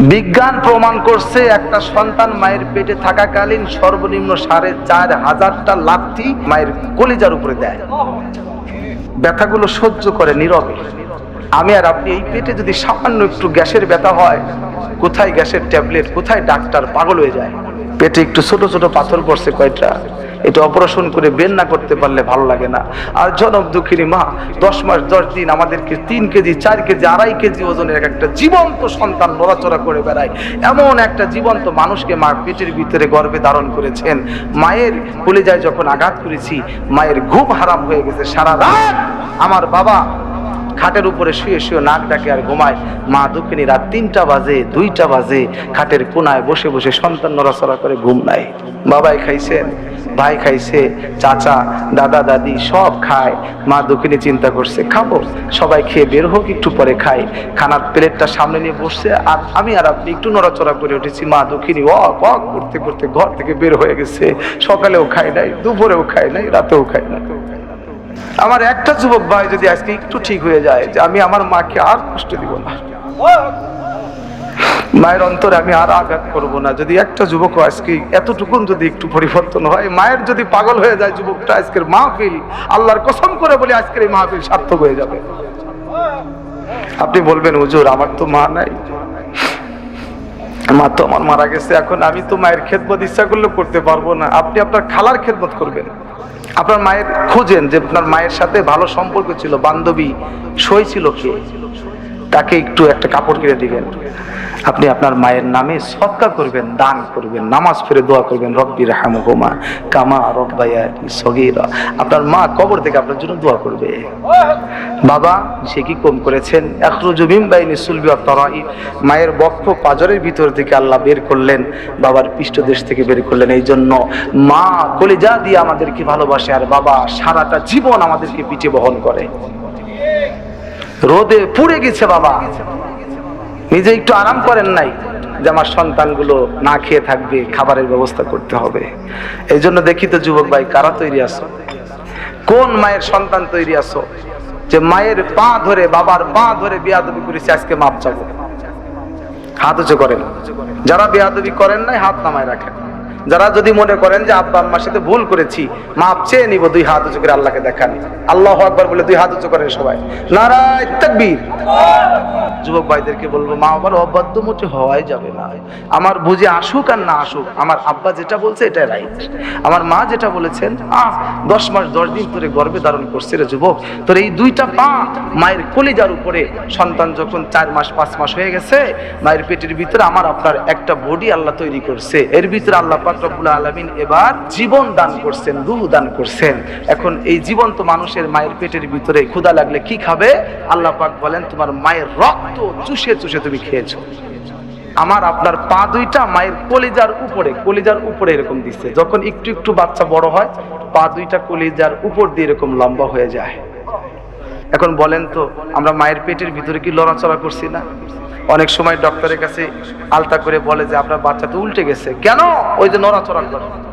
বিজ্ঞান প্রমাণ করছে একটা সন্তান মায়ের পেটে থাকাকালীন সর্বনিম্ন সাড়ে চার হাজারটা লাথি মায়ের কলিজার উপরে দেয়। ব্যথাগুলো সহ্য করে নীরবে। আমি আর আপনি এই পেটে যদি সামান্য একটু গ্যাসের ব্যথা হয়, কোথায় গ্যাসের ট্যাবলেট, কোথায় ডাক্তার পাগল হয়ে যায়? পেটে একটু ছোট ছোট পাথর পড়ছে কয়টা? এটা অপারেশন করে বের না করতে পারলে ভালো লাগে না। আর জনক দুঃখিনী মা, দশ মাস, দশ দিন আমাদেরকে তিন কেজি, চার কেজি, আড়াই কেজি ওজনের এক একটা জীবন্ত সন্তান নড়াচড়া করে বেড়ায়। এমন একটা জীবন্ত মানুষকে মা পেটের ভিতরে গর্বে ধারণ করেছেন। মায়ের কলিজায় যখন আঘাত করেছি, মায়ের ঘুম হারাম হয়ে গেছে সারা রাত। আমার বাবা খাটের উপরে শুয়ে শুয়ে নাক ডাকে আর ঘুমায়। মা দুঃখিনী, রাত তিনটা বাজে, দুইটা বাজে, খাটের কোনায় বসে বসে সন্তান নড়াচড়া করে ঘুম নাই বাবাই খাইছেন ভাই খাইছে, চাচা, দাদা, দাদি সব খায়। মা দুঃখিনী চিন্তা করছে, খাব, সবাই খেয়ে বের হোক, একটু পরে খাই। খানার প্লেটটা সামনে নিয়ে বসছে, আর আমি আর আপনি একটু নড়াচড়া করে উঠেছি। মা দুঃখিনী অক অক করতে করতে ঘর থেকে বের হয়ে গেছে। সকালেও খাই নাই, দুপুরেও খাই নাই, রাতেও খাই না আমার একটা যুবক ভাই যদি আজকে একটু ঠিক হয়ে যায় যে আমি আমার মাকে আর কষ্ট দিব না। মায়ের অন্তরে আমি আর আঘাত করব না। যদি একটা যুবক আজকে এতটুকুন যদি একটু পরিবর্তন হয়, মায়ের যদি পাগল হয়ে যায় যুবকটা আজকের মাহফিল, আল্লাহর কসম করে বলি আজকের এই মাহফিল সার্থক হয়ে যাবে। আপনি বলবেন, হুজুর, আমার তো মা নাই। মা তো আমার মারা গেছে, এখন আমি তো মায়ের খেদমত ইচ্ছা করলে করতে পারব না। আপনি আপনার খালার খেদমত করবেন। আপনার মায়ের খুঁজেন যে আপনার মায়ের সাথে ভালো সম্পর্ক ছিল, বান্ধবী, সই ছিল কে? তাকে একটু একটা কাপড় কিনে দিবেন। আপনি আপনার মায়ের নামে সৎকার করবেন, দান করবেন, নামাজ পড়ে দোয়া করবেন রব্বির হামহুমা কামা রব্বায়া সগীরা। আপনার মা কবর থেকে আপনার জন্য দোয়া করবে। বাবা, সে কি কম করেছেন? এখরুজু মিন বাইনি সুলবি তারাই। মায়ের বক্ষ পাজরের ভিতর থেকে আল্লাহ বের করলেন, বাবার পৃষ্ঠদেশ থেকে বের করলেন। এই জন্য মা কলিজা দিয়ে আমাদেরকে ভালোবাসে আর বাবা সারাটা জীবন আমাদেরকে পিঠে বহন করে। রোদে পুড়ে গেছে বাবা। নিজে একটু আরাম করেন নাই যে আমার সন্তানগুলো না খেয়ে থাকবে, খাবারের ব্যবস্থা করতে হবে। এই জন্য দেখি তো যুবক ভাই, কারা তৈরি আসো কোন মায়ের সন্তান তৈরি আসো যে মায়ের পা ধরে, বাবার পা ধরে বিয়াদবি করেছে, আজকে মাপ চাবো। হাত উঁচু করেন। যারা বিয়াদবি করেন নাই, হাত নামায় রাখেন। যারা যদি মনে করেন যে আব্বা আম্মার সাথে ভুল করেছি, মাপ চেয়ে নিব দুই হাত উঁচু করে আল্লাহকে দেখান। আল্লাহ আকবার বলে দুই হাত উঁচু করেন সবাই। নারায় যুবক ভাইদেরকে বলব, মা বাবার অবাধ্য মোটে হওয়াই যাবে না। আমার বুঝে আসুক আর না আসুক, আমার আব্বা যেটা বলছে এটা রাইট আমার মা যেটা বলেছেন, আহ, দশ মাস, দশ দিন ধরে গর্ভে ধারণ করছে রে যুবক। তোর এই দুইটা পা মায়ের কলিজার উপরে, সন্তান যখন চার মাস, পাঁচ মাস হয়ে গেছে, মায়ের পেটের ভিতরে আমার আপনার একটা বডি আল্লাহ তৈরি করছে। এর ভিতরে আল্লাহ রব্বুল আলামিন এবার জীবন দান করছেন, রূহ দান করছেন। এখন এই মানুষের মায়ের পেটের ভিতরে ক্ষুধা লাগলে কি খাবে? আল্লাহ পাক বলেন, তোমার মায়ের রক্ত চুষে চুষে তুমি খেয়েছো। আমার আপনার পা দুইটা মায়ের কলিজার উপরে কলিজার উপরে এরকম দিচ্ছে যখন একটু একটু বাচ্চা বড় হয়, পা দুইটা কলিজার উপর দিয়ে এরকম লম্বা হয়ে যায়। এখন বলেন তো, আমরা মায়ের পেটের ভিতরে কি লড়াচড়া করছি না? অনেক সময় ডক্টরের কাছে আলতা করে বলে যে আপনার বাচ্চা তো উল্টে গেছে। কেন? ওই যে নড়াচড়া করে।